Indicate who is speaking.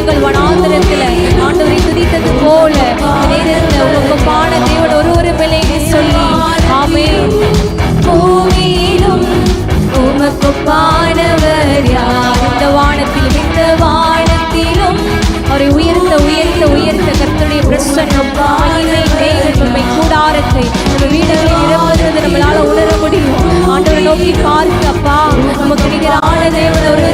Speaker 1: நாங்கள் வனாந்திரத்தில். ஆண்டவரை துதித்தது போல. நேரத்தில் உங்க ஒரு ஒரு பிள்ளைக்கு சொல்லி ஆமே பூமியிலும் உமக்கு பாடவர் யார்? இந்த வானத்தில் இந்த வானத்திலும் அவரை உயர்த்த உயர்த்த உயர்த்த கத்தருடைய பிரசன்னம் மகிமை தேவை கூடாரத்தை நம்ம வீடுகளில் நிரப்புறது நம்மளால உணர முடியும். ஆண்டவரை நோக்கி பார்க்கப்பா நமக்கு நிகரான தேவன் ஒரு